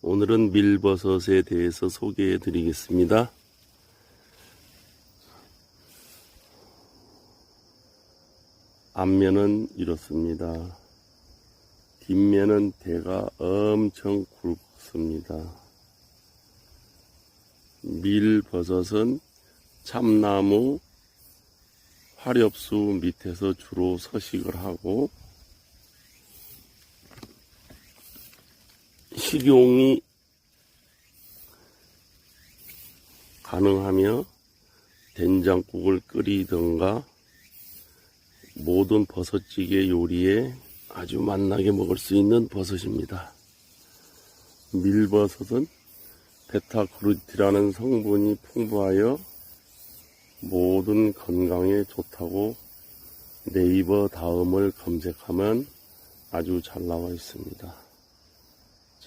오늘은 밀버섯에 대해서 소개해 드리겠습니다. 앞면은 이렇습니다. 뒷면은 대가 엄청 굵습니다. 밀버섯은 참나무 화렵수 밑에서 주로 서식을 하고 식용이 가능하며 된장국을 끓이던가 모든 버섯찌개 요리에 아주 맛나게 먹을 수 있는 버섯입니다. 밀버섯은 베타그루틴이라는 성분이 풍부하여 모든 건강에 좋다고 네이버 다음을 검색하면 아주 잘 나와 있습니다.